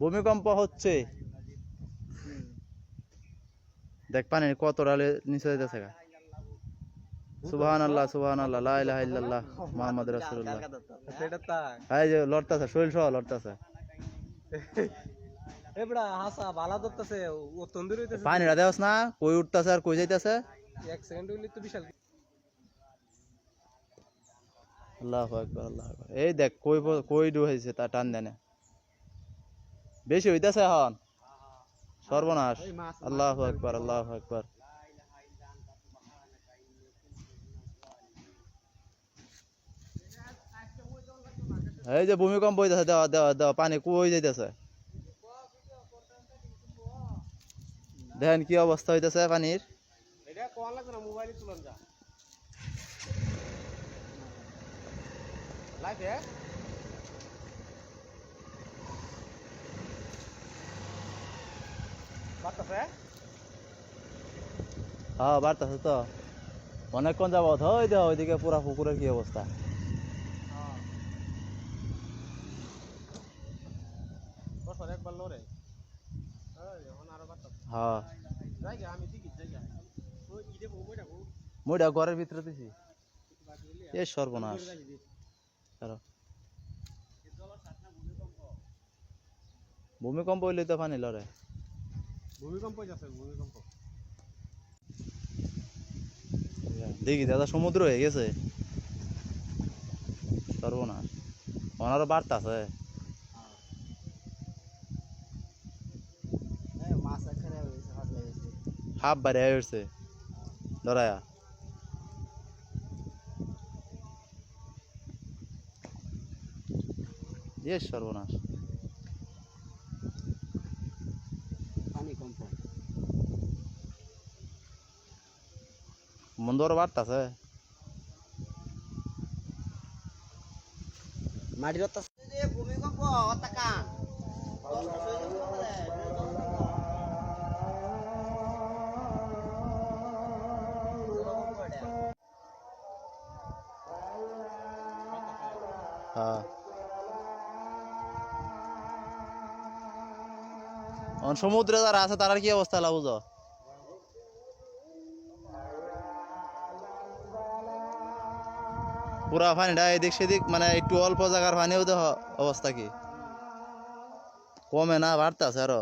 ভূমিকম্প। হচ্ছে। দেখ পানি কত ডালে নিচে যাইতেছে গা। সুবহান আল্লাহ সুবহান আল্লাহ লা ইলাহা ইল্লাল্লাহ মুহাম্মদ রাসূলুল্লাহ। সেটা তাই। এই যে লড়তাছে শরীর সহ লড়তাছে। এবড়া হাসা ভালা ধরতেছে ও তন্দুরি হইতেছে। পানিটা দেওয়াস না কই উঠতাছে আর কই যাইতাছে? এক সেকেন্ড হইলে তো বিশাল আল্লাহ আকবার আল্লাহ আকবার। এই দেখ কই কই ডুবাইছে তা টান দেনে। বেশি হইতাছে এখন? সর্বনাশ। আল্লাহ আকবার আল্লাহ আকবার। এই যে ভূমিকম্প হইতাছে দেওয়া দেওয়া দেওয়া পানি কই যাইতাছে? দেখেন কি অবস্থা হইতাছে পানির। এটা কোয়া লাগবে না? মোবাইলে তুলন যা। লাইভে বাতাসে হ্যাঁ বাড়তেছে তো অনেকক্ষণ যাবত ওই দেখো ওইদিকে পুরা পুকুরের কি অবস্থা? হ্যাঁ। মুইটা ঘরের ভিতরে দিছি। এ সর্বনাশ। কারও ভূমিকম্প হইলে তো পানি লড়ে। ভূমিকম্প যাচ্ছে ভূমিকম্প। দেখি দাদা সমুদ্র হয়ে গেছে। সর্বনাশ। ওনারও হয়েছে হাত লেগেছে হাফ বাড়ি হয়ে উঠছে ধরায়া। এ সর্বনাশ পানি কম্প মন্দর বাড়তাছে মাটির অত্যাচার ভূমিকম্প অত্যাকা সমুদ্রে যারা আছে তারার কি অবস্থা লাভ বুঝো? পুরা পানিটা এদিক সেদিক মানে একটু অল্প জায়গার পানিও তো অবস্থা কি? কমে না, বাড়তেছে আরও।